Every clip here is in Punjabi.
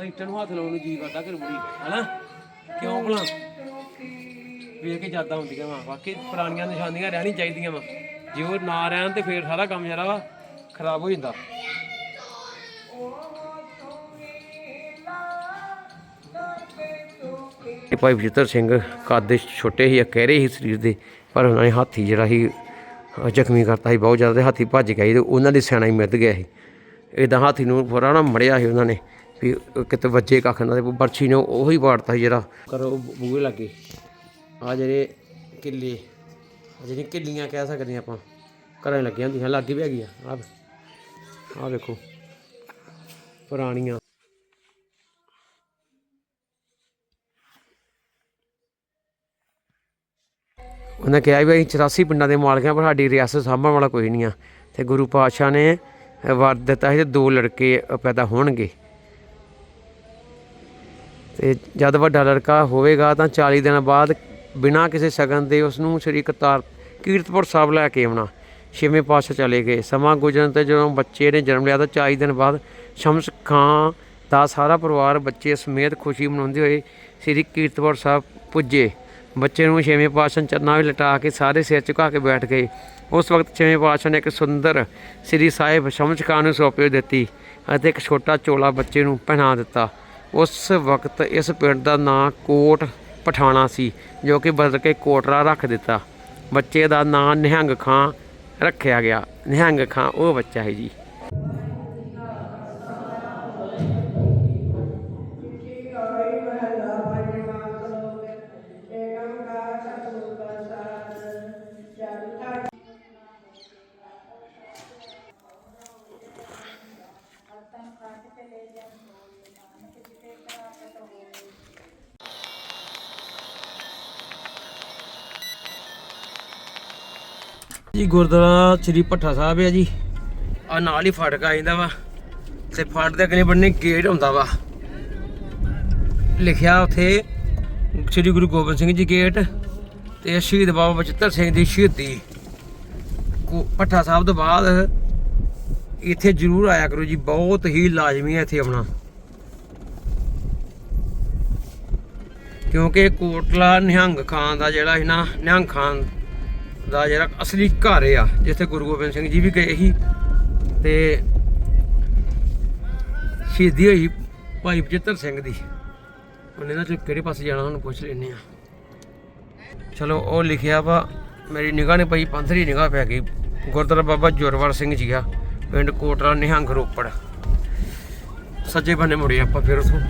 ਹਾਂ ਇੱਟਾਂ ਨੂੰ ਹੱਥ ਲਾਉਣ ਨੂੰ ਜੀ ਕਰਦਾ ਕਿ ਮੁੜੀ ਹਨਾ? ਕਿਉਂ ਭਲਾ? ਵੇਖ ਕੇ ਯਾਦਾਂ ਹੁੰਦੀਆਂ ਵਾ, ਵਾਕਈ ਪੁਰਾਣੀਆਂ ਨਿਸ਼ਾਨੀਆਂ ਰਹਿਣੀ ਚਾਹੀਦੀਆਂ ਵਾ। ਜੇ ਉਹ ਨਾ ਰਹਿਣ ਤੇ ਫੇਰ ਸਾਰਾ ਕੰਮ ਜਿਹੜਾ ਵਾ ਖਰਾਬ ਹੋ ਜਾਂਦਾ। ਇਹ ਭਾਈ ਬਜਿੱਤਰ ਸਿੰਘ ਕੱਦ ਛੋਟੇ ਹੀ ਕਹਿਰੇ ਹੀ ਸਰੀਰ ਦੇ, ਪਰ ਉਹਨਾਂ ਨੇ ਹਾਥੀ ਜਿਹੜਾ ਸੀ ਜ਼ਖਮੀ ਕਰਤਾ ਸੀ, ਬਹੁਤ ਜ਼ਿਆਦਾ ਤੇ ਹਾਥੀ ਭੱਜ ਗਿਆ ਸੀ ਤੇ ਉਹਨਾਂ ਦੀ ਸਿਆਣਾ ਹੀ ਮਿੱਧ ਗਿਆ ਸੀ। ਇਦਾਂ ਹਾਥੀ ਨੂੰ ਪੂਰਾ ਨਾ ਮੜਿਆ ਸੀ ਉਹਨਾਂ ਨੇ। ਵੀ ਕਿਤੇ ਵੱਜੇ ਕੱਖ ਨਾ ਤੇ ਬਰਛੀ ਨੇ ਉਹੀ ਪਾੜਤਾ ਸੀ ਜਿਹੜਾ। ਕਰੋ ਬੂਹੇ ਲੱਗੇ। ਆ ਜਿਹੜੇ ਕਿੱਲੇ ਜਿਹੜੀਆਂ ਕਿੱਲੀਆਂ ਕਹਿ ਸਕਦੇ ਹਾਂ ਆਪਾਂ, ਘਰਾਂ ਲੱਗੀਆਂ ਹੁੰਦੀਆਂ, ਲਾਗੇ ਵੀ ਹੈਗੀਆਂ। ਆ ਆ ਵੇਖੋ, ਪੁਰਾਣੀਆਂ। ਉਹਨੇ ਕਿਹਾ ਵੀ ਅਸੀਂ 84 ਪਿੰਡਾਂ ਦੇ ਮਾਲਕ ਹਾਂ, ਪਰ ਸਾਡੀ ਰਿਆਸਤ ਸਾਂਭਣ ਵਾਲਾ ਕੋਈ ਨਹੀਂ ਆ। ਤੇ ਗੁਰੂ ਪਾਤਸ਼ਾਹ ਨੇ ਵਰ ਦਿੱਤਾ ਸੀ ਤੇ ਦੋ ਲੜਕੇ ਪੈਦਾ ਹੋਣਗੇ। ਤੇ ਜਦ ਵੱਡਾ ਲੜਕਾ ਹੋਵੇਗਾ ਤਾਂ 40 ਦਿਨ ਬਾਅਦ ਬਿਨਾਂ ਕਿਸੇ ਸ਼ਗਨ ਦੇ ਉਸ ਨੂੰ ਸ੍ਰੀ ਕਰਤਾਰ ਕੀਰਤਪੁਰ ਸਾਹਿਬ ਲੈ ਕੇ ਆਉਣਾ। ਛੇਵੇਂ ਪਾਤਸ਼ਾਹ ਚਲੇ ਗਏ। ਸਮਾਂ ਗੁਜ਼ਰਨ ਤੇ ਜਦੋਂ ਬੱਚੇ ਨੇ ਜਨਮ ਲਿਆ ਤਾਂ 40 ਦਿਨ ਬਾਅਦ ਸ਼ਮਸ ਖਾਂ ਦਾ ਸਾਰਾ ਪਰਿਵਾਰ ਬੱਚੇ ਸਮੇਤ ਖੁਸ਼ੀ ਮਨਾਉਂਦੇ ਹੋਏ ਸ੍ਰੀ ਕੀਰਤਪੁਰ ਸਾਹਿਬ ਪੁੱਜੇ। ਬੱਚੇ ਨੂੰ ਛੇਵੇਂ ਪਾਤਸ਼ਾਹ ਚਰਨਾਂ ਵਿੱਚ ਲਟਾ ਕੇ ਸਾਰੇ ਸਿਰ ਝੁਕਾ ਕੇ ਬੈਠ ਗਏ। ਉਸ ਵਕਤ ਛੇਵੇਂ ਪਾਤਸ਼ਾਹ ਨੇ ਇੱਕ ਸੁੰਦਰ ਸ੍ਰੀ ਸਾਹਿਬ ਸ਼ਮਸ ਖਾਂ ਨੂੰ ਸੌਂਪੀ ਦਿੱਤੀ ਅਤੇ ਇੱਕ ਛੋਟਾ ਚੋਲਾ ਬੱਚੇ ਨੂੰ ਪਹਿਨਾ ਦਿੱਤਾ। ਉਸ ਵਕਤ ਇਸ ਪਿੰਡ ਦਾ ਨਾਂ ਕੋਟ ਪਠਾਣਾ ਸੀ, ਜੋ ਕਿ ਬਦਲ ਕੇ ਕੋਟਰਾ ਰੱਖ ਦਿੱਤਾ। ਬੱਚੇ ਦਾ ਨਾਂ ਨਿਹੰਗ ਖਾਂ ਰੱਖਿਆ ਗਿਆ। ਨਿਹੰਗ ਖਾਂ ਉਹ ਬੱਚਾ ਹੈ ਜੀ। ਜੀ, ਗੁਰਦੁਆਰਾ ਸ੍ਰੀ ਭੱਠਾ ਸਾਹਿਬ ਹੈ ਜੀ। ਆ ਨਾਲ ਹੀ ਫਾਟਕ ਆ ਜਾਂਦਾ ਵਾ ਤੇ ਫਾਟਕ ਦੇ ਅਗਲੇ ਬੰਨੇ ਗੇਟ ਹੁੰਦਾ ਵਾ। ਲਿਖਿਆ ਉੱਥੇ ਸ੍ਰੀ ਗੁਰੂ ਗੋਬਿੰਦ ਸਿੰਘ ਜੀ ਗੇਟ ਤੇ ਸ਼ਹੀਦ ਬਾਬਾ ਬਚਿੱਤਰ ਸਿੰਘ ਦੀ ਸ਼ਹੀਦੀ। ਕੋ- ਭੱਠਾ ਸਾਹਿਬ ਤੋਂ ਬਾਅਦ ਇੱਥੇ ਜ਼ਰੂਰ ਆਇਆ ਕਰੋ ਜੀ, ਬਹੁਤ ਹੀ ਲਾਜ਼ਮੀ ਹੈ ਇੱਥੇ ਆਉਣਾ ਕਿਉਂਕਿ ਕੋਟਲਾ ਨਿਹੰਗ ਖਾਨ ਦਾ ਜਿਹੜਾ ਸੀ ਨਾ, ਨਿਹੰਗ ਖਾਨ ਦਾ ਜਿਹੜਾ ਅਸਲੀ ਘਰ ਆ, ਜਿੱਥੇ ਗੁਰੂ ਗੋਬਿੰਦ ਸਿੰਘ ਜੀ ਵੀ ਗਏ ਸੀ ਤੇ ਸ਼ਹੀਦੀ ਹੋਈ ਭਾਈ ਬਚਿੱਤਰ ਸਿੰਘ ਦੀ। ਉਹਨੇ ਨਾ ਕਿਹੜੇ ਪਾਸੇ ਜਾਣਾ ਉਹਨੂੰ ਪੁੱਛ ਲੈਨੇ ਆ ਚਲੋ, ਉਹ ਲਿਖਿਆ ਵਾ, ਮੇਰੀ ਨਿਗਾਹ ਨੇ ਪਈ, ਪੰਥਰੀ ਨਿਗਾਹ ਪੈ ਗਈ। ਗੁਰਦੁਆਰਾ ਬਾਬਾ ਜੋਰਵਰ ਸਿੰਘ ਜੀ ਆ, ਪਿੰਡ ਕੋਟਲਾ ਨਿਹੰਗ ਰੋਪੜ। ਸੱਜੇ ਬੰਨੇ ਮੁੜੇ ਆਪਾਂ ਫਿਰ ਉਥੋਂ।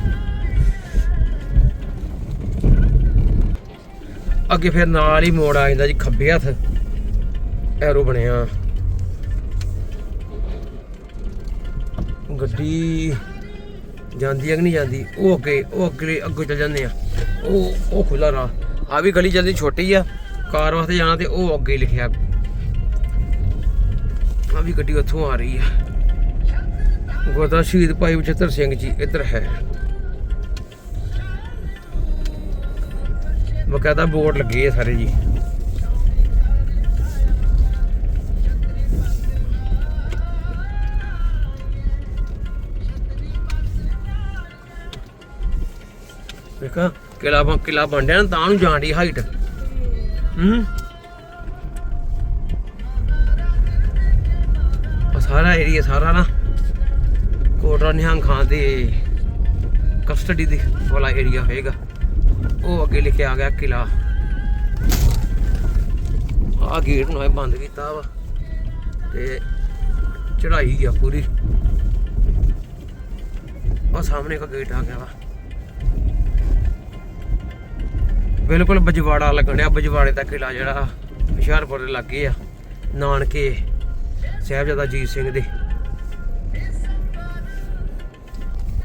ਅੱਗੇ ਫਿਰ ਨਾਲ ਹੀ ਮੋੜ ਆ ਜਾਂਦਾ ਜੀ, ਖੱਬੇ ਹੱਥ। ਐਰੋ ਬਣਿਆ। ਗੱਡੀ ਜਾਂਦੀ ਹੈ ਕਿ ਨਹੀਂ ਜਾਂਦੀ? ਉਹ ਅੱਗੇ ਉਹ ਅੱਗੇ ਅੱਗੇ ਚੱਲ ਜਾਂਦੇ ਆ। ਉਹ ਉਹ ਖੁੱਲਾ ਰਾਹ। ਆ ਵੀ ਗਲੀ ਜਲਦੀ ਛੋਟੀ ਆ, ਕਾਰ ਵਾਸਤੇ ਜਾਣਾ ਤੇ ਉਹ ਅੱਗੇ ਲਿਖਿਆ। ਆ ਵੀ ਗੱਡੀ ਉੱਥੋਂ ਆ ਰਹੀ ਆ। ਗੁਰਦਾਸ ਸ਼ਹੀਦ ਭਾਈ ਬਚਿੱਤਰ ਸਿੰਘ ਜੀ ਇੱਧਰ ਹੈ। ਬਕਾਇਦਾ ਬੋਰਡ ਲੱਗੇ ਆ ਸਾਰੇ ਜੀ। ਵੇਖਾ, ਕਿਲਾ ਬਣ ਕਿਲਾ ਬਣਿਆ ਨਾ ਤਾਂ ਨੂੰ ਜਾਣ ਦੀ ਹਾਈਟ ਹੂੰ? ਸਾਰਾ ਏਰੀਆ ਸਾਰਾ ਨਾ ਕੋਟਰਾ ਨਿਹੰਗ ਖਾਨ ਦੇ ਕਸਟਡੀ ਦੇ ਵਾਲਾ ਏਰੀਆ ਹੋਏਗਾ। ਉਹ ਅੱਗੇ ਲਿਖਿਆ ਆ ਗਿਆ ਕਿਲਾ। ਆ ਗੇਟ ਨੂੰ ਇਹ ਬੰਦ ਕੀਤਾ ਵਾ ਤੇ ਚੜਾਈ ਆ ਪੂਰੀ। ਉਹ ਸਾਹਮਣੇ ਇੱਕ ਗੇਟ ਆ ਗਿਆ ਵਾ। ਬਿਲਕੁਲ ਬਜਵਾੜਾ ਲੱਗਣਿਆ ਬਜਵਾੜੇ ਦਾ ਕਿਲਾ ਜਿਹੜਾ ਹੁਸ਼ਿਆਰਪੁਰ ਦੇ ਲਾਗੇ ਆ, ਨਾਨਕੇ, ਸਾਹਿਬਜ਼ਾਦਾ ਅਜੀਤ ਸਿੰਘ ਦੇ।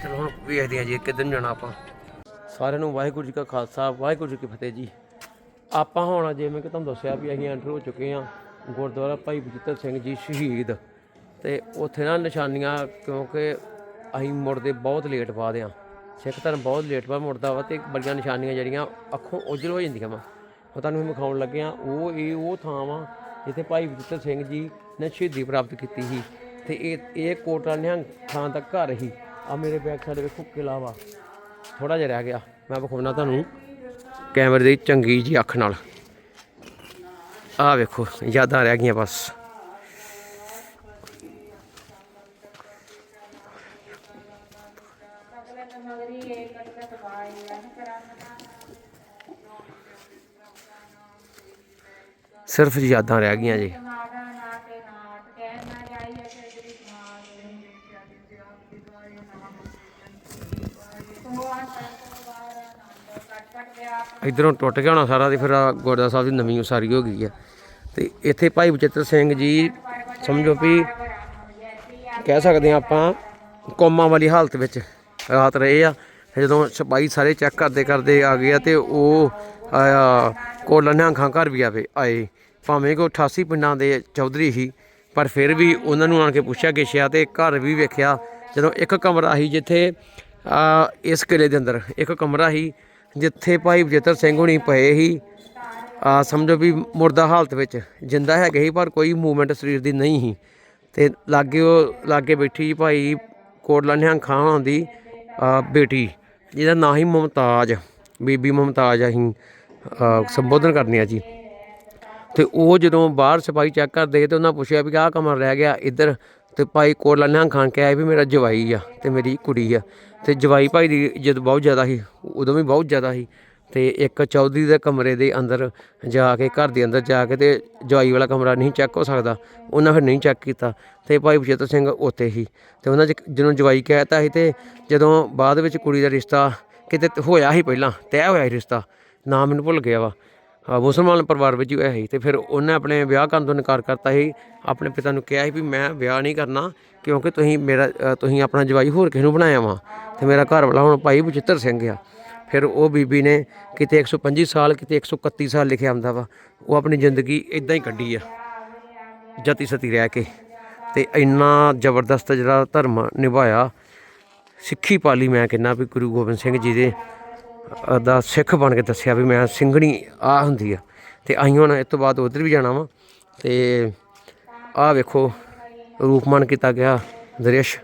ਚਲੋ ਹੁਣ ਵੇਖਦੇ ਆ ਜੀ ਕਿੱਧਰ ਨੂੰ ਜਾਣਾ ਆਪਾਂ। ਸਾਰਿਆਂ ਨੂੰ ਵਾਹਿਗੁਰੂ ਜੀ ਕਾ ਖਾਲਸਾ, ਵਾਹਿਗੁਰੂ ਜੀ ਕੀ ਫਤਿਹ ਜੀ। ਆਪਾਂ ਹੁਣ ਜਿਵੇਂ ਕਿ ਤੁਹਾਨੂੰ ਦੱਸਿਆ ਵੀ ਅਸੀਂ ਐਂਟਰ ਹੋ ਚੁੱਕੇ ਹਾਂ ਗੁਰਦੁਆਰਾ ਭਾਈ ਬਜਿੱਤਰ ਸਿੰਘ ਜੀ ਸ਼ਹੀਦ। ਤੇ ਉੱਥੇ ਨਾ ਨਿਸ਼ਾਨੀਆਂ, ਕਿਉਂਕਿ ਅਸੀਂ ਮੁੜਦੇ ਬਹੁਤ ਲੇਟ ਬਾਅਦ ਆ ਸਿੱਖ ਧਰਮ ਬਹੁਤ ਲੇਟ ਬਾਅਦ ਮੁੜਦਾ ਵਾ ਤੇ ਬੜੀਆਂ ਨਿਸ਼ਾਨੀਆਂ ਜਿਹੜੀਆਂ ਅੱਖੋਂ ਉਜਲ ਹੋ ਜਾਂਦੀਆਂ ਵਾ। ਉਹ ਤੁਹਾਨੂੰ ਅਸੀਂ ਵਿਖਾਉਣ ਲੱਗੇ ਆ ਉਹ ਇਹ ਉਹ ਥਾਂ ਵਾ ਜਿੱਥੇ ਭਾਈ ਬਜਿੱਤਰ ਸਿੰਘ ਜੀ ਨੇ ਸ਼ਹੀਦੀ ਪ੍ਰਾਪਤ ਕੀਤੀ ਸੀ। ਤੇ ਇਹ ਇਹ ਕੋਟਲਾ ਨਿਹੰਗ ਖਾਨ ਦਾ ਘਰ ਸੀ। ਆ ਮੇਰੇ ਬੈਕ ਸਾਈਡ ਵੇਖੋ ਕਿਲਾ ਵਾ। ਥੋੜਾ ਜਿਹਾ ਰਹਿ ਗਿਆ। ਮੈਂ ਵਿਖਾਉਣਾ ਤੁਹਾਨੂੰ ਕੈਮਰੇ ਦੀ ਚੰਗੀ ਜੀ ਅੱਖ ਨਾਲ। ਆਹ ਵੇਖੋ, ਯਾਦਾਂ ਰਹਿ ਗਈਆਂ ਬਸ। ਸਿਰਫ ਯਾਦਾਂ ਰਹਿ ਗਈਆਂ ਜੀ। ਇਧਰੋਂ ਟੁੱਟ ਗਿਆ ਹੋਣਾ ਸਾਰਾ ਤੇ ਫਿਰ ਗੁਰਦੁਆਰਾ ਸਾਹਿਬ ਦੀ ਨਵੀਂ ਉਸਾਰੀ ਹੋ ਗਈ ਆ। ਤੇ ਇੱਥੇ ਭਾਈ ਬਚਿੱਤਰ ਸਿੰਘ ਜੀ, ਸਮਝੋ ਵੀ ਕਹਿ ਸਕਦੇ ਆ ਆਪਾਂ ਕੋਮਾ ਵਾਲੀ ਹਾਲਤ ਵਿੱਚ ਰਾਤ ਰਹੇ ਆ ਜਦੋਂ ਸਿਪਾਹੀ ਸਾਰੇ ਚੈੱਕ ਕਰਦੇ ਕਰਦੇ ਆ ਗਏ ਆ ਤੇ ਉਹ ਆਇਆ ਕੋਲ ਘਰ ਵੀ ਆਵੇ, ਆਏ। ਭਾਵੇਂ ਕੋ 88 ਪਿੰਡਾਂ ਦੇ ਚੌਧਰੀ ਸੀ, ਪਰ ਫਿਰ ਵੀ ਉਹਨਾਂ ਨੂੰ ਆਣ ਕੇ ਪੁੱਛਿਆ ਗਿਛਿਆ ਤੇ ਘਰ ਵੀ ਵੇਖਿਆ। ਜਦੋਂ ਇੱਕ ਕਮਰਾ ਸੀ ਜਿੱਥੇ ਇਸ ਕਿਲੇ ਦੇ ਅੰਦਰ ਇੱਕ ਕਮਰਾ ਸੀ ਜਿੱਥੇ ਭਾਈ ਬਜਿੱਤਰ ਸਿੰਘ ਹੁਣੀ ਪਏ ਸੀ, ਆ ਸਮਝੋ ਵੀ ਮੁਰਦਾ ਹਾਲਤ ਵਿੱਚ, ਜਿੰਦਾ ਹੈਗੇ ਸੀ, ਪਰ ਕੋਈ ਮੂਵਮੈਂਟ ਸਰੀਰ ਦੀ ਨਹੀਂ ਸੀ। ਤੇ ਲਾਗੇ ਉਹ, ਲਾਗੇ ਬੈਠੀ ਭਾਈ ਕੋਟਲਾ ਨਿਹੰਗ ਖਾਂ ਹੋਣਾ ਦੀ ਬੇਟੀ, ਜਿਹਦਾ ਨਾਂ ਹੀ ਮੁਮਤਾਜ, ਬੀਬੀ ਮੁਮਤਾਜ ਅਸੀਂ ਸੰਬੋਧਨ ਕਰਨੀ ਆ ਜੀ। ਤੇ ਉਹ ਜਦੋਂ ਬਾਹਰ ਸਿਪਾਹੀ ਚੈੱਕ ਕਰਦੇ ਤੇ ਉਹਨਾਂ ਪੁੱਛਿਆ ਵੀ ਆਹ ਕਮਰ ਰਹਿ ਗਿਆ, ਇੱਧਰ ਤੇ ਭਾਈ ਕੋਟਲਾ ਨਿਹੰਗ ਖਾਨ ਕਿਹਾ ਵੀ ਮੇਰਾ ਜਵਾਈ ਆ ਤੇ ਮੇਰੀ ਕੁੜੀ ਆ। ਤੇ ਜਵਾਈ ਭਾਈ ਦੀ ਇੱਜ਼ਤ ਬਹੁਤ ਜ਼ਿਆਦਾ ਸੀ, ਉਦੋਂ ਵੀ ਬਹੁਤ ਜ਼ਿਆਦਾ ਸੀ। ਤੇ ਇੱਕ ਚੌਧਰੀ ਦੇ ਕਮਰੇ ਦੇ ਅੰਦਰ ਜਾ ਕੇ, ਘਰ ਦੇ ਅੰਦਰ ਜਾ ਕੇ ਤੇ ਜਵਾਈ ਵਾਲਾ ਕਮਰਾ ਨਹੀਂ ਚੈੱਕ ਹੋ ਸਕਦਾ, ਉਹਨਾਂ ਫਿਰ ਨਹੀਂ ਚੈੱਕ ਕੀਤਾ। ਤੇ ਭਾਈ ਬਚਿੱਤਰ ਸਿੰਘ ਉੱਥੇ ਹੀ, ਤੇ ਉਹਨਾਂ 'ਚ ਜਦੋਂ ਜਵਾਈ ਕਹਿਤਾ ਸੀ ਤੇ ਜਦੋਂ ਬਾਅਦ ਵਿੱਚ ਕੁੜੀ ਦਾ ਰਿਸ਼ਤਾ ਕਿਤੇ ਹੋਇਆ ਸੀ ਪਹਿਲਾਂ, ਤੈਅ ਹੋਇਆ ਸੀ ਰਿਸ਼ਤਾ, ਨਾਮ ਮੈਨੂੰ ਭੁੱਲ ਗਿਆ ਵਾ। ਮੁਸਲਮਾਨ ਪਰਿਵਾਰ ਵਿੱਚ ਹੋਇਆ ਸੀ ਤੇ ਫਿਰ ਉਹਨੇ ਆਪਣੇ ਵਿਆਹ ਕਰਨ ਤੋਂ ਇਨਕਾਰ ਕਰਤਾ ਸੀ। ਆਪਣੇ ਪਿਤਾ ਨੂੰ ਕਿਹਾ ਸੀ ਵੀ ਮੈਂ ਵਿਆਹ ਨਹੀਂ ਕਰਨਾ, ਕਿਉਂਕਿ ਤੁਸੀਂ ਮੇਰਾ ਤੁਸੀਂ ਆਪਣਾ ਜਵਾਈ ਹੋਰ ਕਿਸੇ ਨੂੰ ਬਣਾਇਆ ਵਾ? ਤੇ ਮੇਰਾ ਘਰ ਵਾਲਾ ਹੁਣ ਭਾਈ ਬਚਿੱਤਰ ਸਿੰਘ ਆ। ਫਿਰ ਉਹ ਬੀਬੀ ਨੇ ਕਿਤੇ 125 ਸਾਲ, ਕਿਤੇ 131 ਸਾਲ ਲਿਖਿਆ ਹੁੰਦਾ ਵਾ। ਉਹ ਆਪਣੀ ਜ਼ਿੰਦਗੀ ਇਦਾਂ ਹੀ ਕੱਢੀ ਆ, ਜਤੀ ਸਤੀ ਰਹਿ ਕੇ। ਤੇ ਇੰਨਾ ਜ਼ਬਰਦਸਤ ਜਿਹੜਾ ਧਰਮ ਨਿਭਾਇਆ, ਸਿੱਖੀ ਪਾਲੀ ਮੈਂ ਕਹਿੰਦਾ ਵੀ ਗੁਰੂ ਗੋਬਿੰਦ ਸਿੰਘ ਜੀ ਦੇ। ਦਾ ਸਿੱਖ ਬਣ ਕੇ ਦੱਸਿਆ ਵੀ ਮੈਂ ਸਿੰਘਣੀ ਆ ਹੁੰਦੀ ਆ। ਤੇ ਅਸੀਂ ਹੁਣ ਇਸ ਤੋਂ ਬਾਅਦ ਉਧਰ ਵੀ ਜਾਣਾ ਵਾ। ਤੇ ਆਹ ਵੇਖੋ, ਰੂਪਮਾਨ ਕੀਤਾ ਗਿਆ ਦ੍ਰਿਸ਼।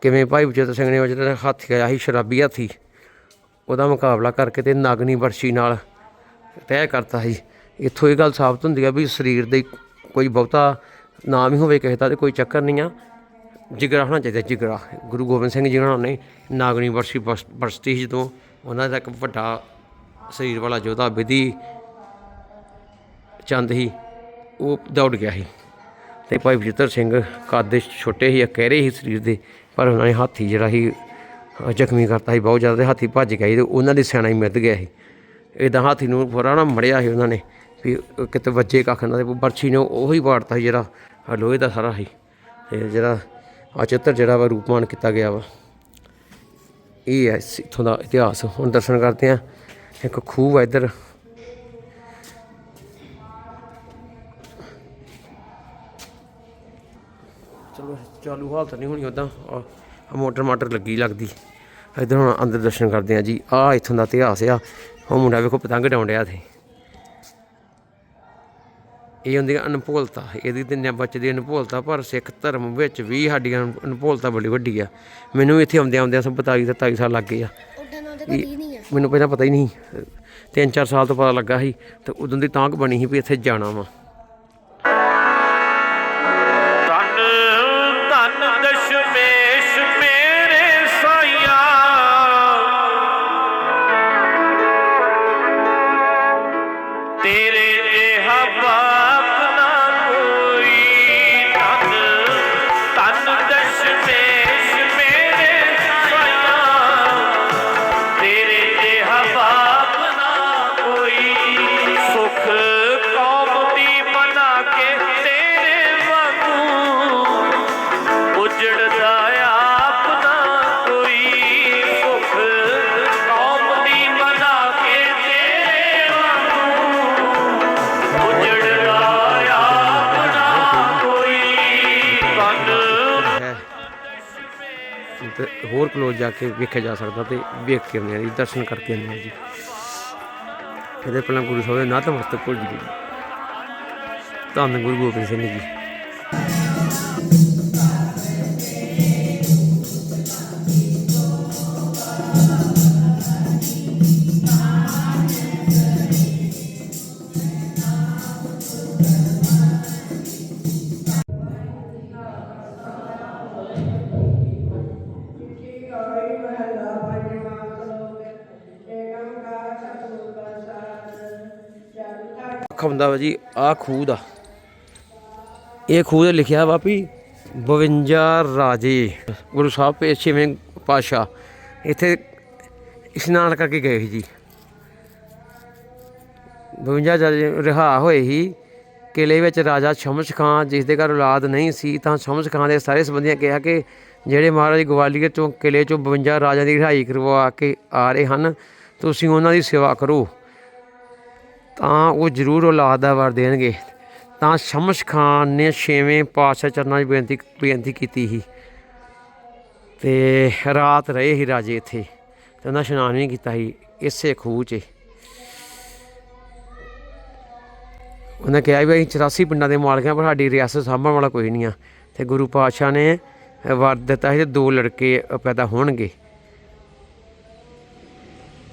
ਕਿਵੇਂ ਭਾਈ ਬਚਿੱਤਰ ਸਿੰਘ ਨੇ ਜਿਹੜਾ ਹੱਥ ਆਇਆ ਸੀ, ਸ਼ਰਾਬੀ ਹੱਥੀ। ਉਹਦਾ ਮੁਕਾਬਲਾ ਕਰਕੇ ਤੇ ਨਾਗਨੀ ਵਰਸ਼ੀ ਨਾਲ ਤੈਅ ਕਰਤਾ ਸੀ। ਇੱਥੋਂ ਇਹ ਗੱਲ ਸਾਬਤ ਹੁੰਦੀ ਆ ਵੀ ਸਰੀਰ ਦੇ ਕੋਈ ਬਹੁਤਾ ਨਾਮ ਹੀ ਹੋਵੇ ਕਿਸੇ ਦਾ ਤੇ ਕੋਈ ਚੱਕਰ ਨਹੀਂ ਆ। ਜਿਗਰਾ ਹੋਣਾ ਚਾਹੀਦਾ, ਜਿਗਰਾ। ਗੁਰੂ ਗੋਬਿੰਦ ਸਿੰਘ ਜੀ ਉਹਨਾਂ ਨੇ ਨਾਗਣੀ ਵਰਸ਼ੀ ਬਰਸ- ਬਰਸਤੀ ਸੀ ਜਦੋਂ ਉਹਨਾਂ ਦਾ ਇੱਕ ਵੱਡਾ ਸਰੀਰ ਵਾਲਾ ਯੋਧਾ ਵਿਧੀ ਚੰਦ ਸੀ, ਉਹ ਦੌੜ ਗਿਆ ਸੀ। ਤੇ ਭਾਈ ਬਜਿੱਤਰ ਸਿੰਘ ਕੱਦ ਦੇ ਛੋਟੇ ਸੀ ਕਹਿਰੇ ਹੀ ਸਰੀਰ ਦੇ, ਪਰ ਉਹਨਾਂ ਨੇ ਹਾਥੀ ਜਿਹੜਾ ਸੀ ਜ਼ਖਮੀ ਕਰਤਾ ਸੀ, ਬਹੁਤ ਜ਼ਿਆਦਾ, ਤੇ ਹਾਥੀ ਭੱਜ ਗਿਆ ਸੀ ਤੇ ਉਹਨਾਂ ਦੀ ਸਿਆਣਾ ਹੀ ਮਿੱਧ ਗਿਆ ਸੀ। ਇਦਾਂ ਹਾਥੀ ਨੂੰ ਫੋਰਾ ਨਾ ਮੜਿਆ ਸੀ ਉਹਨਾਂ ਨੇ, ਵੀ ਕਿਤੇ ਵੱਜੇ ਕੱਖ ਨਾ, ਤੇ ਬਰਛੀ ਨੇ ਉਹੀ ਵਾੜਤਾ ਸੀ ਜਿਹੜਾ ਲੋਹੇ ਦਾ ਸਾਰਾ ਸੀ। ਤੇ ਜਿਹੜਾ ਆ ਚਿੱਤਰ ਜਿਹੜਾ ਵਾ ਰੂਪਮਾਨ ਕੀਤਾ ਗਿਆ ਵਾ। ਇਹ ਹੈ ਇੱਥੋਂ ਦਾ ਇਤਿਹਾਸ। ਹੁਣ ਦਰਸ਼ਨ ਕਰਦੇ ਆ ਇੱਕ ਖੂਹ ਹੈ ਇੱਧਰ। ਚਲੋ, ਚਾਲੂ ਹਾਲਤ ਨਹੀਂ ਹੋਣੀ ਉਦਾਂ ਆ ਮੋਟਰ ਮਾਟਰ ਲੱਗੀ ਲੱਗਦੀ। ਇੱਧਰ ਹੁਣ ਅੰਦਰ ਦਰਸ਼ਨ ਕਰਦੇ ਆ ਜੀ। ਆ ਇੱਥੋਂ ਦਾ ਇਤਿਹਾਸ ਆ। ਉਹ ਮੁੰਡਾ ਵੇਖੋ ਪਤੰਗ ਡਾਉਣ ਡਿਆ ਤੇ ਇਹ ਹੁੰਦੀ ਆ ਅਨਭੁੱਲਤਾ ਇਹਦੀ ਤੇ ਨਿਆ ਬਚਦੀ ਅਨਭੁੱਲਤਾ ਪਰ ਸਿੱਖ ਧਰਮ ਵਿੱਚ ਵੀ ਸਾਡੀ ਅਨ- ਅਨਭੁੱਲਤਾ ਬੜੀ ਵੱਡੀ ਆ। ਮੈਨੂੰ ਇੱਥੇ ਆਉਂਦਿਆਂ ਆਉਂਦਿਆਂ ਸਭ 42 43 ਸਾਲ ਲੱਗ ਗਏ ਆ। ਮੈਨੂੰ ਪਹਿਲਾਂ ਪਤਾ ਹੀ ਨਹੀਂ ਤਿੰਨ ਚਾਰ ਸਾਲ ਤੋਂ ਪਤਾ ਲੱਗਾ ਸੀ ਤੇ ਉਦੋਂ ਦੀ ਤਾਂਕ ਬਣੀ ਸੀ ਵੀ ਇੱਥੇ ਜਾਣਾ ਵਾ। ਜਾ ਕੇ ਵੇਖਿਆ ਜਾ ਸਕਦਾ ਤੇ ਵੇਖ ਕੇ ਆਉਂਦੇ ਆ ਜੀ, ਦਰਸ਼ਨ ਕਰਕੇ ਆਉਂਦੇ ਆ ਜੀ। ਇਹਦੇ ਪਹਿਲਾਂ ਗੁਰੂ ਸਾਹਿਬ ਦੇ ਨਤਮਸਤਕ ਭੁੱਲ ਜੀ। ਧੰਨ ਗੁਰੂ ਗੋਬਿੰਦ ਸਿੰਘ ਜੀ। ਵਿਖਾਉਂਦਾ ਵਾ ਜੀ ਆ ਖੂਹ ਦਾ। ਇਹ ਖੂਹ ਤੇ ਲਿਖਿਆ ਵਾ ਵੀ 52 ਰਾਜੇ, ਗੁਰੂ ਸਾਹਿਬ ਪੇ ਛੇਵੇਂ ਪਾਸ਼ਾ ਇੱਥੇ ਇਸ਼ਨਾਨ ਕਰਕੇ ਗਏ ਸੀ ਜੀ। 52 ਰਾਜੇ ਰਿਹਾ ਹੋਏ ਹੀ ਕਿਲੇ ਵਿੱਚ ਰਾਜਾ ਸ਼ਮਸ਼ ਖਾਨ ਜਿਸ ਦੇ ਘਰ ਔਲਾਦ ਨਹੀਂ ਸੀ, ਤਾਂ ਸ਼ਮਸ਼ ਖਾਨ ਦੇ ਸਾਰੇ ਸੰਬੰਧੀਆਂ ਕਿਹਾ ਕਿ ਜਿਹੜੇ ਮਹਾਰਾਜ ਗਵਾਲੀਅਰ ਤੋਂ ਕਿਲੇ ਚੋਂ 52 ਰਾਜਿਆਂ ਦੀ ਰਿਹਾਈ ਕਰਵਾ ਕੇ ਆ ਰਹੇ ਹਨ, ਤੁਸੀਂ ਉਹਨਾਂ ਦੀ ਸੇਵਾ ਕਰੋ। ਤਾਂ ਉਹ ਜ਼ਰੂਰ ਔਲਾਦ ਦਾ ਵਰ ਦੇਣਗੇ। ਤਾਂ ਸ਼ਮਸ਼ ਖਾਨ ਨੇ ਛੇਵੇਂ ਪਾਤਸ਼ਾਹ ਚਰਨਾਂ 'ਚ ਬੇਨਤੀ ਬੇਨਤੀ ਕੀਤੀ ਸੀ। ਤੇ ਰਾਤ ਰਹੇ ਸੀ ਰਾਜੇ ਇੱਥੇ। ਤੇ ਉਹਨਾਂ ਇਸ਼ਨਾਨ ਵੀ ਕੀਤਾ ਸੀ ਇਸੇ ਖੂਹ 'ਚ। ਉਹਨੇ ਕਿਹਾ ਵੀ ਅਸੀਂ 84 ਪਿੰਡਾਂ ਦੇ ਮਾਲਕ ਹਾਂ, ਪਰ ਸਾਡੀ ਰਿਆਸਤ ਸਾਂਭਣ ਵਾਲਾ ਕੋਈ ਨਹੀਂ ਆ। ਤੇ ਗੁਰੂ ਪਾਤਸ਼ਾਹ ਨੇ ਵਰ ਦਿੱਤਾ ਸੀ ਤੇ ਦੋ ਲੜਕੇ ਪੈਦਾ ਹੋਣਗੇ।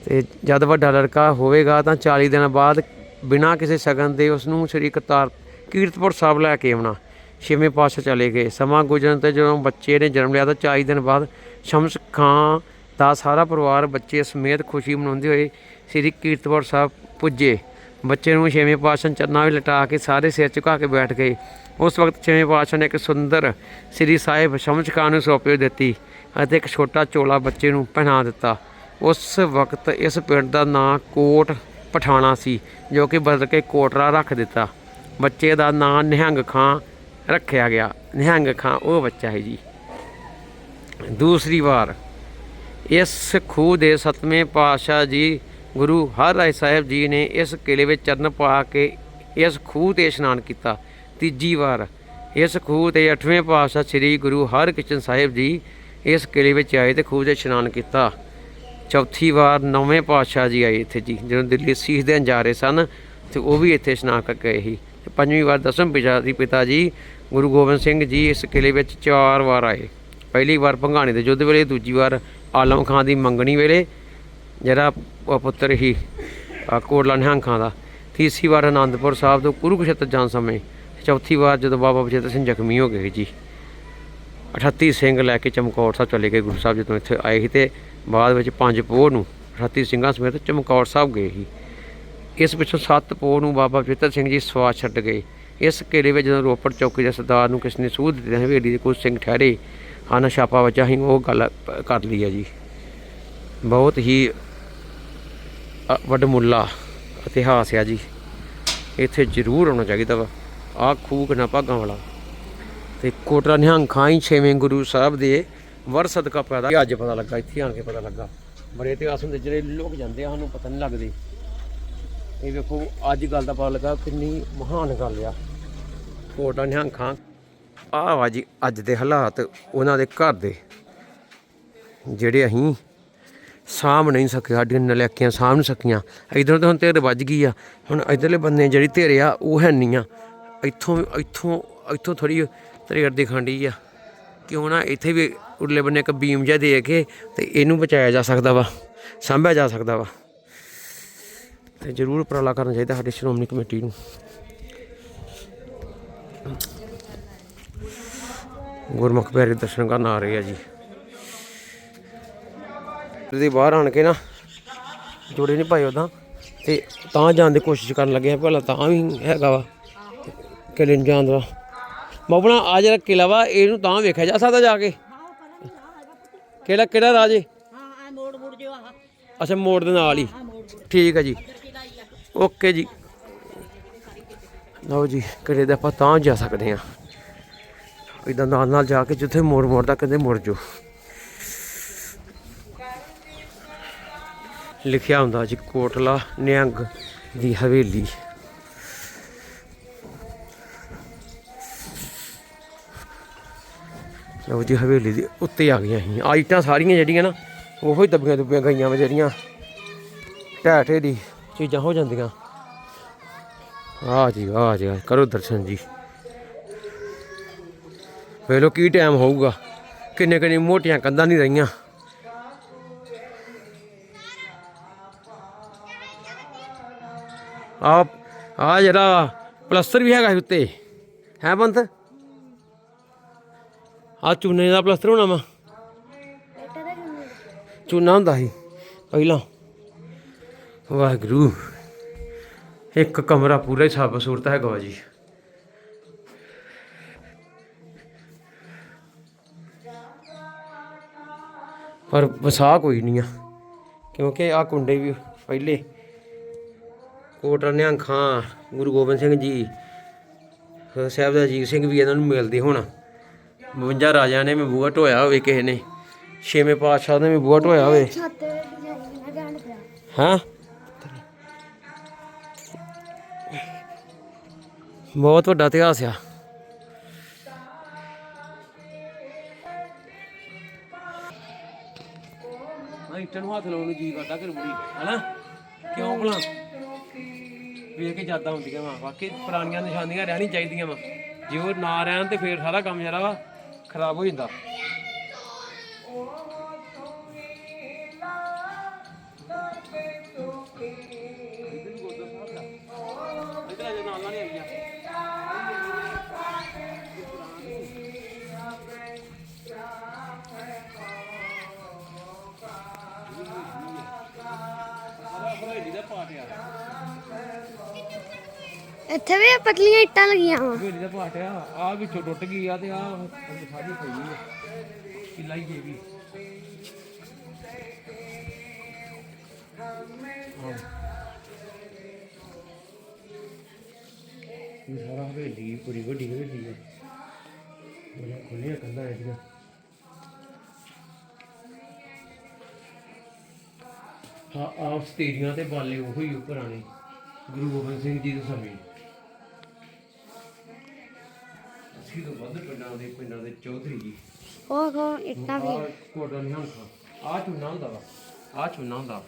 ਤੇ ਜਦ ਵੱਡਾ ਲੜਕਾ ਹੋਵੇਗਾ ਤਾਂ 40 ਦਿਨ ਬਾਅਦ ਬਿਨਾਂ ਕਿਸੇ ਸ਼ਗਨ ਦੇ ਉਸ ਨੂੰ ਸ੍ਰੀ ਕਰਤਾਰ ਕੀਰਤਪੁਰ ਸਾਹਿਬ ਲੈ ਕੇ ਆਉਣਾ। ਛੇਵੇਂ ਪਾਤਸ਼ਾਹ ਚਲੇ ਗਏ। ਸਮਾਂ ਗੁਜ਼ਰਨ ਤੇ ਜਦੋਂ ਬੱਚੇ ਨੇ ਜਨਮ ਲਿਆ ਤਾਂ 40 ਦਿਨ ਬਾਅਦ ਸ਼ਮਸ ਖਾਂ ਦਾ ਸਾਰਾ ਪਰਿਵਾਰ ਬੱਚੇ ਸਮੇਤ ਖੁਸ਼ੀ ਮਨਾਉਂਦੇ ਹੋਏ ਸ੍ਰੀ ਕੀਰਤਪੁਰ ਸਾਹਿਬ ਪੁੱਜੇ। ਬੱਚੇ ਨੂੰ ਛੇਵੇਂ ਪਾਤਸ਼ਾਹ ਨੇ ਚਰਨਾਂ ਵਿੱਚ ਲਟਾ ਕੇ ਸਾਰੇ ਸਿਰ ਝੁਕਾ ਕੇ ਬੈਠ ਗਏ। ਉਸ ਵਕਤ ਛੇਵੇਂ ਪਾਤਸ਼ਾਹ ਨੇ ਇੱਕ ਸੁੰਦਰ ਸ੍ਰੀ ਸਾਹਿਬ ਸ਼ਮਸ ਖਾਂ ਨੂੰ ਸੌਂਪੇ ਦਿੱਤੀ ਅਤੇ ਇੱਕ ਛੋਟਾ ਚੋਲਾ ਬੱਚੇ ਨੂੰ ਪਹਿਨਾ ਦਿੱਤਾ। ਉਸ ਵਕਤ ਇਸ ਪਿੰਡ ਦਾ ਨਾਂ ਕੋਟ ਪਠਾਣਾ ਸੀ, ਜੋ ਕਿ ਬਦਲ ਕੇ ਕੋਟਰਾ ਰੱਖ ਦਿੱਤਾ। ਬੱਚੇ ਦਾ ਨਾਂ ਨਿਹੰਗ ਖਾਂ ਰੱਖਿਆ ਗਿਆ। ਨਿਹੰਗ ਖਾਂ, ਉਹ ਬੱਚਾ ਹੈ ਜੀ। ਦੂਸਰੀ ਵਾਰ ਇਸ ਖੂਹ ਦੇ ਸਤਵੇਂ ਪਾਤਸ਼ਾਹ ਜੀ, ਗੁਰੂ ਹਰਿਰਾਏ ਸਾਹਿਬ ਜੀ ਨੇ ਇਸ ਕਿਲੇ ਵਿੱਚ ਚਰਨ ਪਾ ਕੇ ਇਸ ਖੂਹ ਤੇ ਇਸ਼ਨਾਨ ਕੀਤਾ। ਤੀਜੀ ਵਾਰ ਇਸ ਖੂਹ ਤੇ ਅੱਠਵੇਂ ਪਾਤਸ਼ਾਹ ਸ੍ਰੀ ਗੁਰੂ ਹਰਕ੍ਰਿਸ਼ਨ ਸਾਹਿਬ ਜੀ ਇਸ ਕਿਲੇ ਵਿੱਚ ਆਏ ਤੇ ਖੂਹ ਤੇ ਇਸ਼ਨਾਨ ਕੀਤਾ। ਚੌਥੀ ਵਾਰ ਨੌਵੇਂ ਪਾਤਸ਼ਾਹ ਜੀ ਆਏ ਇੱਥੇ ਜੀ, ਜਦੋਂ ਦਿੱਲੀ ਸੀਸ ਦੇਣ ਜਾ ਰਹੇ ਸਨ, ਤੇ ਉਹ ਵੀ ਇੱਥੇ ਇਸ਼ਨਾਨ ਕਰਕੇ ਗਏ ਸੀ। ਤੇ ਪੰਜਵੀਂ ਵਾਰ ਦਸਮ ਪਿਤਾ ਦੀ ਪਿਤਾ ਜੀ, ਗੁਰੂ ਗੋਬਿੰਦ ਸਿੰਘ ਜੀ ਇਸ ਕਿਲੇ ਵਿੱਚ ਚਾਰ ਵਾਰ ਆਏ। ਪਹਿਲੀ ਵਾਰ ਭੰਗਾਣੇ ਦੇ ਯੁੱਧ ਵੇਲੇ, ਦੂਜੀ ਵਾਰ ਆਲਮ ਖਾਨ ਦੀ ਮੰਗਣੀ ਵੇਲੇ, ਜਿਹੜਾ ਪੁੱਤਰ ਹੀ ਕੋਟਲਾ ਨਿਹੰਗ ਖਾਂ ਦਾ। ਤੀਸਰੀ ਵਾਰ ਆਨੰਦਪੁਰ ਸਾਹਿਬ ਤੋਂ ਕੁਰੂਕਸ਼ੇਤਰ ਜਾਣ ਸਮੇਂ ਚੌਥੀ ਵਾਰ ਜਦੋਂ ਬਾਬਾ ਬਚੇਤਰ ਸਿੰਘ ਜ਼ਖਮੀ ਹੋ ਗਏ ਜੀ। 38 ਸਿੰਘ ਲੈ ਕੇ ਚਮਕੌਰ ਸਾਹਿਬ ਚਲੇ ਗਏ ਗੁਰੂ ਸਾਹਿਬ ਜਦੋਂ ਇੱਥੇ ਆਏ ਸੀ ਤੇ ਬਾਅਦ ਵਿੱਚ ਪੰਜ ਪੋਹ ਨੂੰ 38 ਸਿੰਘਾਂ ਸਮੇਤ ਚਮਕੌਰ ਸਾਹਿਬ ਗਏ ਸੀ। ਇਸ ਪਿੱਛੋਂ ਸੱਤ ਪੋਹ ਨੂੰ ਬਾਬਾ ਪਵਿੱਤਰ ਸਿੰਘ ਜੀ ਸਵਾਸ ਛੱਡ ਗਏ। ਇਸ ਘੇਰੇ ਵਿੱਚ ਜਦੋਂ ਰੋਪੜ ਚੌਕੀ ਦੇ ਸਰਦਾਰ ਨੂੰ ਕਿਸ ਨੇ ਸੂਹ ਦਿੱਤੀ ਹਵੇਲੀ ਦੇ ਕੁਝ ਸਿੰਘ ਠਹਿਰੇ। ਹਨ ਛਾਪਾ ਵਜਾ ਹੀ ਉਹ ਗੱਲ ਕਰ ਲਈ ਹੈ ਜੀ। ਬਹੁਤ ਹੀ ਵੱਡਮੁੱਲਾ ਇਤਿਹਾਸ ਆ ਜੀ। ਇੱਥੇ ਜ਼ਰੂਰ ਆਉਣਾ ਚਾਹੀਦਾ ਵਾ। ਆਹ ਖੂਹ ਕਿੰਨਾ ਭਾਗਾਂ ਵਾਲਾ। ਤੇ ਕੋਟਰਾ ਨਿਹੰਗ ਖਾਂ ਹੀ ਛੇਵੇਂ ਗੁਰੂ ਸਾਹਿਬ ਦੇ ਵਰ ਸਦਕਾ ਪੈਦਾ ਅੱਜ ਪਤਾ ਲੱਗਾ, ਇੱਥੇ ਆਣ ਕੇ ਪਤਾ ਲੱਗਾ। ਬੜੇ ਇਤਿਹਾਸ ਹੁੰਦੇ ਜਿਹੜੇ ਲੋਕ ਜਾਂਦੇ ਆ, ਸਾਨੂੰ ਪਤਾ ਨਹੀਂ ਲੱਗਦੇ। ਇਹ ਵੇਖੋ, ਅੱਜ ਗੱਲ ਦਾ ਪਤਾ ਲੱਗਾ ਕਿੰਨੀ ਮਹਾਨ ਗੱਲ ਆ। ਕੋਟਰਾ ਨਿਹੰਗ ਖਾਂ ਆਹ ਵਾ ਜੀ ਅੱਜ ਦੇ ਹਾਲਾਤ ਉਹਨਾਂ ਦੇ ਘਰ ਦੇ, ਜਿਹੜੇ ਅਸੀਂ ਸਾਂਭ ਨਹੀਂ ਸਕੇ, ਸਾਡੀਆਂ ਨਲੈਕੀਆਂ ਸਾਂਭ ਨਹੀਂ ਸਕੀਆਂ। ਇਧਰੋਂ ਤਾਂ ਹੁਣ ਧਿਰ ਵੱਜ ਗਈ ਆ। ਹੁਣ ਇਧਰਲੇ ਬੰਦੇ ਜਿਹੜੀ ਧਿਰ ਆ, ਉਹ ਹੈ ਨਹੀਂ ਆ। ਇੱਥੋਂ ਇੱਥੋਂ ਇੱਥੋਂ ਥੋੜੀ ਧਿਰ ਦਿਖਾਂਡੀ ਆ। ਕਿਉਂ ਨਾ ਇੱਥੇ ਵੀ ਉਰਲੇ ਬੰਨੇ ਇੱਕ ਬੀਮ ਜਿਹਾ ਦੇ ਕੇ ਤੇ ਇਹਨੂੰ ਬਚਾਇਆ ਜਾ ਸਕਦਾ ਵਾ, ਸਾਂਭਿਆ ਜਾ ਸਕਦਾ ਵਾ। ਤੇ ਜ਼ਰੂਰ ਉਪਰਾਲਾ ਕਰਨਾ ਚਾਹੀਦਾ ਸਾਡੀ ਸ਼੍ਰੋਮਣੀ ਕਮੇਟੀ ਨੂੰ। ਗੁਰਮੁਖ ਪਿਆਰੇ ਦਰਸ਼ਨ ਕਰਨ ਆ ਰਹੇ ਆ ਜੀ। ਦੇ ਬਾਹਰ ਆਣ ਕੇ ਨਾ ਜੋੜੇ ਨਹੀਂ ਪਾਏ ਉਦਾਂ ਤੇ ਤਾਂ ਜਾਣ ਦੀ ਕੋਸ਼ਿਸ਼ ਕਰਨ ਲੱਗੇ ਆ, ਭਲਾ ਤਾਂ ਵੀ ਹੈਗਾ ਵਾ। ਕਿਲੇ ਨੂੰ ਜਾਣ ਦਾ ਬਾਬਣਾ ਆ ਜਿਹੜਾ ਕਿਲਾ ਵਾ, ਇਹਨੂੰ ਤਾਂ ਵੇਖਿਆ ਜਾ ਸਕਦਾ ਜਾ ਕੇ। ਕਿਹੜਾ ਕਿਹੜਾ ਰਾਜੇ ਹਾਂ ਆ ਮੋੜ ਮੋੜ ਜਿਓ ਆ ਅੱਛਾ, ਮੋੜ ਦੇ ਨਾਲ ਹੀ। ਠੀਕ ਹੈ ਜੀ। ਓਕੇ ਜੀ। ਲਓ ਜੀ, ਕਿਲੇ ਦਾ ਆਪਾਂ ਤਾਂ ਜਾ ਸਕਦੇ ਆ ਇਦਾਂ ਨਾਲ ਨਾਲ ਜਾ ਕੇ ਜਿੱਥੇ ਮੋੜ ਦਾ ਕਦੇ ਮੁੜ ਜੋ ਲਿਖਿਆ ਹੁੰਦਾ ਜੀ, ਕੋਟਲਾ ਨਿਹੰਗ ਦੀ ਹਵੇਲੀ। ਲਓ ਜੀ, ਹਵੇਲੀ ਦੇ ਉੱਤੇ ਆ ਗਈਆਂ ਸੀ ਆਈਟਾਂ ਸਾਰੀਆਂ ਜਿਹੜੀਆਂ ਨਾ, ਉਹੋ ਹੀ ਦੱਬੀਆਂ ਦੁੱਬੀਆਂ ਗਈਆਂ ਵਾ ਜਿਹੜੀਆਂ। ਢਹਿ ਢੇਰੀ ਦੀ ਚੀਜ਼ਾਂ ਹੋ ਜਾਂਦੀਆਂ। ਆ ਜੀ ਆ ਜੀ ਕਰੋ ਦਰਸ਼ਨ ਜੀ। ਵੇਖ ਲਓ ਕੀ ਟਾਈਮ ਹੋਊਗਾ। ਕਿੰਨੇ ਕਿੰਨੇ ਮੋਟੀਆਂ ਕੰਧਾਂ ਨਹੀਂ ਰਹੀਆਂ। ਆ ਆ ਜਿਹੜਾ ਪਲਸਤਰ ਵੀ ਹੈਗਾ ਸੀ ਉੱਤੇ। ਹੈ ਬੰਤ ਆ ਚੂਨੇ ਦਾ ਪਲਸਤਰ ਹੋਣਾ ਵਾ। ਚੂਨਾ ਹੁੰਦਾ ਸੀ, ਪਹਿਲਾਂ। ਵਾਹਿਗੁਰੂ, ਇੱਕ ਕਮਰਾ ਪੂਰਾ ਹੀ ਸਾਫ਼ ਸੂਰਤ ਹੈਗਾ ਵਾ ਜੀ। ਪਰ ਵਸਾ ਕੋਈ ਨਹੀਂ ਆ, ਕਿਉਂਕਿ ਆ ਕੁੰਡੇ ਵੀ ਪਹਿਲੇ ਕੋਟਰ ਨਿਹੰਖਾਂ ਗੁਰੂ ਗੋਬਿੰਦ ਸਿੰਘ ਜੀ ਸਾਹਿਬ ਦਾ ਅਜੀਤ ਸਿੰਘ ਵੀ ਇਹਨਾਂ ਨੂੰ ਮਿਲਦੇ ਹੋਣਾ। 52 ਰਾਜਿਆਂ ਨੇ ਵੀ ਬੂਹਾ ਢੋਇਆ ਹੋਵੇ ਕਿਸੇ ਨੇ। ਛੇਵੇਂ ਪਾਤਸ਼ਾਹ ਨੇ ਵੀ ਬੂਹਾ ਢੋਇਆ ਹੋਵੇ। ਛੱਤ ਹਾਂ? ਬਹੁਤ ਵੱਡਾ ਇਤਿਹਾਸ ਆ। ਇੱਟਾਂ ਨੂੰ ਹੱਥ ਲਾਉਣ ਨੂੰ ਜੀ ਕਰਦਾ ਕਿ ਬੁੜੀ। ਹਨਾ? ਕਿਉਂ ਭਲਾ? ਵੇਖ ਕੇ ਯਾਦਾਂ ਹੁੰਦੀਆਂ ਵਾ। ਵਾਕਈ ਪੁਰਾਣੀਆਂ ਨਿਸ਼ਾਨੀਆਂ ਰਹਿਣੀ ਚਾਹੀਦੀਆਂ ਵਾ। ਜੇ ਉਹ ਨਾ ਰਹਿਣ ਤੇ ਫੇਰ ਸਾਰਾ ਕੰਮ ਜਿਹੜਾ ਵਾ ਖਰਾਬ ਹੋ ਜਾਂਦਾ ਇੱਥੇ ਵੀ ਪਤਲੀਆਂ ਇੱਟਾਂ ਲੱਗੀਆਂ ਵਾ। ਹਵੇਲੀ ਦਾ ਪਾਟ ਆ ਆ ਵਿੱਚੋਂ ਟੁੱਟ ਗਈ ਆ ਤੇ ਆ ਸਾਰੀ ਪਈ ਆ। ਕਿੱਲਾ ਹੀ ਜੇ ਵੀ? ਇਹ ਸਾਰਾ ਹਵੇਲੀ, ਪੂਰੀ ਵੱਡੀ ਹਵੇਲੀ ਹੈ ਬੜਾ ਖੁੱਲੀਆਂ ਕੰਧਾਂ ਇਹਦੀਆਂ। ਹਾਂ ਆਪ ਸਟੇਰੀਆਂ ਤੇ ਬਾਲੇ ਉਹੀ ਪੁਰਾਣੇ। ਗੁਰੂ ਗੋਬਿੰਦ ਸਿੰਘ ਜੀ ਦੇ ਸਮੇਂ। ਅਸੀਂ ਤੋਂ ਵੱਧ ਪਿੰਡਾਂ ਦੇ ਪਿੰਡਾਂ ਦੇ ਚੌਧਰੀ ਜੀ। ਉਹ ਕੋ ਇੱਟਾਂ ਵੀ। ਆ ਕੋਟਾ ਨਹੀਂ ਹੰਖਾ ਆ ਚੂਨਾ ਹੁੰਦਾ ਵਾ। ਆ ਚੂਨਾ ਹੁੰਦਾ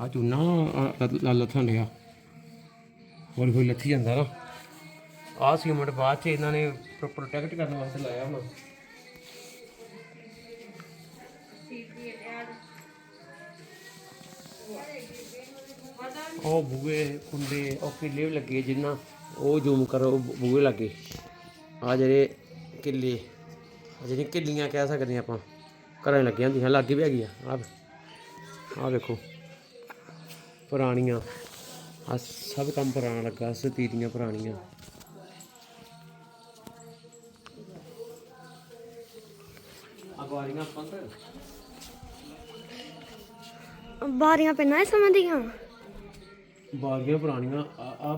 ਆ ਚੂਨਾ ਲਾ ਲੱਥਾਂ ਡਿਆ। ਹੌਲੀ ਹੌਲੀ ਲੱਥੀ ਜਾਂਦਾ ਨਾ। ਆ ਸੀਮੈਂਟ ਬਾਅਦ ਚ ਇਹਨਾਂ ਨੇ ਪ੍ਰੋਟੈਕਟ ਕਰਨ ਵਾਸਤੇ ਲਾਇਆ ਹੁਣ ਉਹ ਬੂਏ ਕੁੰਡੇ ਉਹ ਕਿੱਲੇ ਵੀ ਲੱਗੇ ਜਿੰਨਾ ਉਹ ਜ਼ੂਮ ਕਰੋ ਉਹ ਬੂਏ ਲੱਗੇ। ਆ ਜਿਹੜੇ ਕਿੱਲੇ ਜਿਹੜੀਆਂ ਕਿੱਲੀਆਂ ਕਹਿ ਸਕਦੇ ਆਪਾਂ ਘਰਾਂ ਲੱਗੀਆਂ ਹੁੰਦੀਆਂ ਲਾਗੇ ਵੀ ਹੈਗੀਆਂ ਆ ਆ ਵੇਖੋ ਪੁਰਾਣੀਆਂ ਆ ਸਭ ਕੰਮ ਪੁਰਾਣਾ ਲੱਗਾ ਸਤੀਰੀਆਂ ਪੁਰਾਣੀਆਂ। ਆ ਬਾਰੀਆਂ ਪੰਦ ਬਾਰੀਆਂ ਪੈਣਾ ਇਸ ਸਮੇਂ ਦੀਆਂ ਬਾਰੀਆਂ ਪੁਰਾਣੀਆਂ ਆ ਆ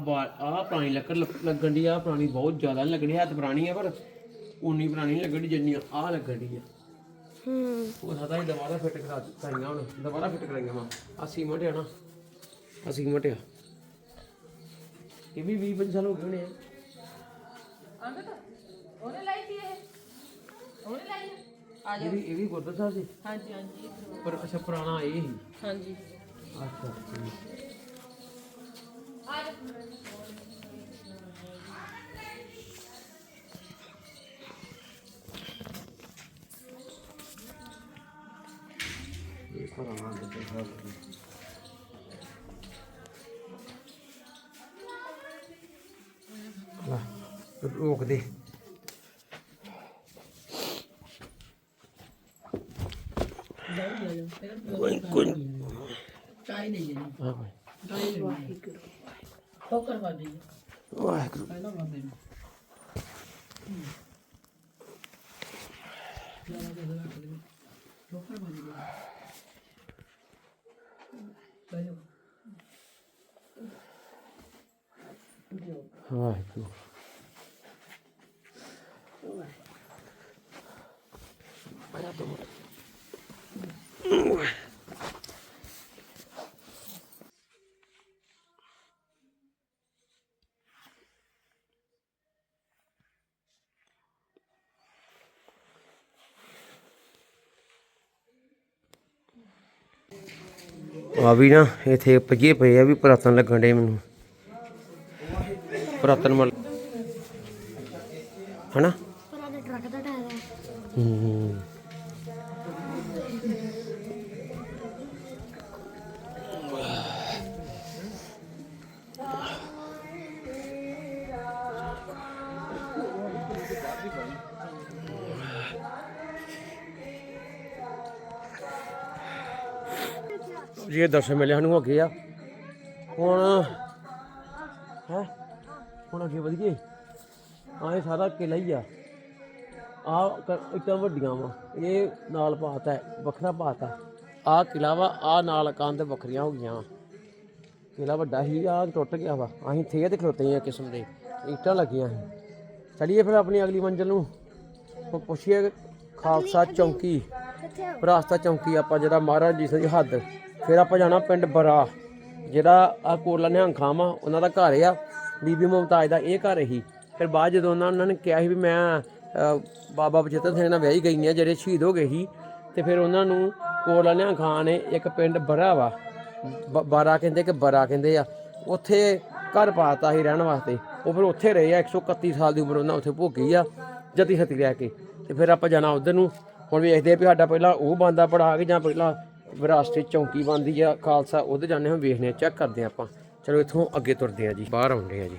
ਪੁਰਾਣੀ ਲੱਕੜ ਲੱਗ- ਲੱਗਣ ਦੀ ਆ ਪੁਰਾਣੀ ਬਹੁਤ ਜ਼ਿਆਦਾ ਲੱਗਣੀ ਹੈ ਤੇ ਪੁਰਾਣੀ ਆ ਪਰ ਉਨੀ ਪੁਰਾਣੀ ਲੱਗਣੀ ਜਿੰਨੀ ਆ ਲੱਗਣ ਦੀ ਆ ਹੂੰ। ਉਹ ਸਾਡਾ ਹੀ ਦੁਬਾਰਾ ਫਿੱਟ ਕਰਾ ਕਰਾਈਆਂ ਹੁਣ ਦੁਬਾਰਾ ਫਿੱਟ ਕਰਾਈਆਂ ਵਾ। ਆ ਸੀਮਟ ਆ ਨਾ ਆ ਸੀਮਟ ਆ। ਇਹ ਵੀ 20 25 ਸਾਲ ਹੋ ਗਏ ਹੋਣੇ ਆ। ਉਹਨੇ ਲਾਈ ਸੀ ਇਹ? ਉਹਨੇ ਲਾਈ ਆ? ਇਹ ਵੀ ਇਹ ਵੀ ਗੁਰਦੁਆਰਾ ਸਾਹਿਬ ਸੀ? ਹਾਂਜੀ ਹਾਂਜੀ। ਪਰ ਅੱਛਾ ਪੁਰਾਣਾ ਇਹ ਹੀ। ਹਾਂਜੀ। ਅੱਛਾ। ਇਹ ਪੁਰਾਣਾ ਗੁਰਦੁਆਰਾ ਸਾਹਿਬ ਸੀ। ਲੈ, ਰੋਕ ਦੇ ਕੋਈ ਕੋਈ ਠੋਕਰ ਵਾਦੀ ਵਾਹਿਗੁਰੂ। ਪਹਿਲਾਂ ਨੂੰ ਠੋਕਰ ਵਾਦੀ ਪਹਿਲਾਂ। ਵਾਹਿਗੁਰੂ। ਆ ਵੀ ਨਾ, ਇੱਥੇ ਪੱਜੇ ਪਏ ਆ ਵੀ ਪੁਰਾਤਨ ਲੱਗਣ ਡੇ ਮੈਨੂੰ। ਪੁਰਾਤਨ ਮਲ ਹਨਾ? ਇਹ ਦਰਸ਼ਨ ਮੇਲੇ ਸਾਨੂੰ ਗਏ ਆ। ਹੁਣ ਹੈ? ਹੁਣ ਅੱਗੇ ਵਧੀਏ। ਆਹ ਇਹ ਸਾਰਾ ਕਿਲਾ ਹੀ ਆ। ਆ ਇੱਟਾਂ ਵੱਡੀਆਂ ਵਾ। ਇਹ ਨਾਲ ਪਾਤਾ ਹੈ, ਵੱਖਰਾ ਪਾਤਾ ਆ। ਕਿਲਾ ਵਾ ਆ ਨਾਲ ਕੰਧ ਵੱਖਰੀਆਂ ਹੋ ਗਈਆਂ। ਕਿਲਾ ਵੱਡਾ ਹੀ ਆ ਟੁੱਟ ਗਿਆ ਵਾ। ਅਸੀਂ ਇੱਥੇ ਤੇ ਖਲੋਤੇ ਆ ਕਿਸਮ ਦੇ। ਇੱਟਾਂ ਲੱਗੀਆਂ ਸੀ। ਚਲਿਏ ਫਿਰ ਆਪਣੀ ਅਗਲੀ ਮੰਜ਼ਿਲ ਨੂੰ। ਉਹ ਪੁੱਛੀਏ ਖਾਲਸਾ ਚੌਂਕੀ ਰਾਸਤਾ ਚੌਂਕੀ ਆਪਾਂ ਜਿਹੜਾ ਮਹਾਰਾਜ ਜੀ ਦੀ ਹੱਦ ਫਿਰ ਆਪਾਂ ਜਾਣਾ ਪਿੰਡ ਬਰਾ, ਜਿਹੜਾ ਆ ਕੋਟਲਾ ਨਿਹੰਗ ਖਾਂ ਵਾ ਉਹਨਾਂ ਦਾ ਘਰ ਆ, ਬੀਬੀ ਮੁਮਤਾਜ ਦਾ ਇਹ ਘਰ ਹੀ ਫਿਰ ਬਾਅਦ ਜਦੋਂ ਉਹਨਾਂ ਉਹਨਾਂ ਨੇ ਕਿਹਾ ਸੀ ਵੀ ਮੈਂ ਬਾਬਾ ਬਚਿੱਤਰ ਸਿੰਘ ਨਾਲ ਵਿਆਹੀ ਗਈ ਆ, ਜਿਹੜੇ ਸ਼ਹੀਦ ਹੋ ਗਏ ਸੀ, ਤੇ ਫਿਰ ਉਹਨਾਂ ਨੂੰ ਕੋਟਲਾ ਨਿਹੰਗ ਖਾਂ ਨੇ ਇੱਕ ਪਿੰਡ ਬਰਾ ਵਾ ਬਾਰਾ ਕਹਿੰਦੇ ਕਿ ਬਰਾ ਕਹਿੰਦੇ ਆ, ਉੱਥੇ ਘਰ ਪਾਤਾ ਸੀ ਰਹਿਣ ਵਾਸਤੇ। ਉਹ ਫਿਰ ਉੱਥੇ ਰਹੇ ਆ 131 ਸਾਲ ਦੀ ਉਮਰ ਉਹਨਾਂ ਉੱਥੇ ਭੋਗੀ ਆ, ਜਤੀ ਸਤੀ ਲੈ ਕੇ। ਤੇ ਫਿਰ ਆਪਾਂ ਜਾਣਾ ਉਧਰ ਨੂੰ, ਹੁਣ ਵੇਖਦੇ ਆ ਵੀ ਸਾਡਾ ਪਹਿਲਾਂ ਉਹ ਬੰਦਾ ਪੜਾ ਕੇ ਜਾਂ ਪਹਿਲਾਂ ਵਿਰਾਸਤੀ ਚੌਂਕੀ ਬੰਦੀ ਆ, ਖਾਲਸਾ, ਉਹਦੇ ਜਾਣੇ ਹਾਂ ਵੇਖਨੇ ਆ ਚੈੱਕ ਕਰਦੇ ਆ ਆਪਾਂ। ਚਲੋ ਇੱਥੋਂ ਅੱਗੇ ਤੁਰਦੇ ਆ ਜੀ, ਬਾਹਰ ਆਉਂਦੇ ਆ ਜੀ।